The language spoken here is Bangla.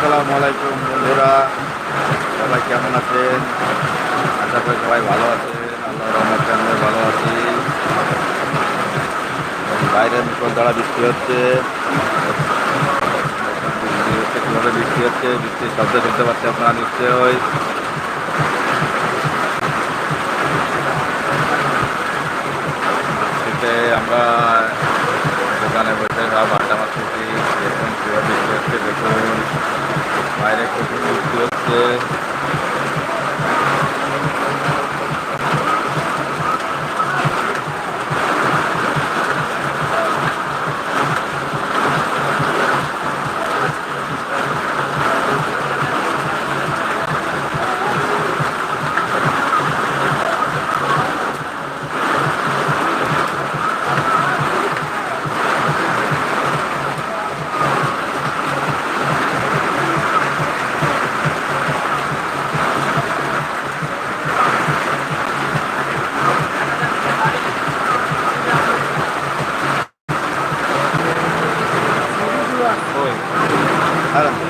আসসালামু আলাইকুম বন্ধুরা। সবাই কেমন আছেন? আশা করি সবাই ভালো আছেন। আল্লাহ রহমতে আমরা ভালো আছি। বাইরে মুখর দ্বারা বৃষ্টি হচ্ছে। বৃষ্টি হচ্ছে কীভাবে বৃষ্টি হচ্ছে। বৃষ্টির শব্দ শুনতে পাচ্ছি আপনারা নিশ্চয়ই। আমরা দোকানে বসে সব আড্ডা মারতেছি। দেখুন কীভাবে বৃষ্টি হচ্ছে, দেখুন। Adam.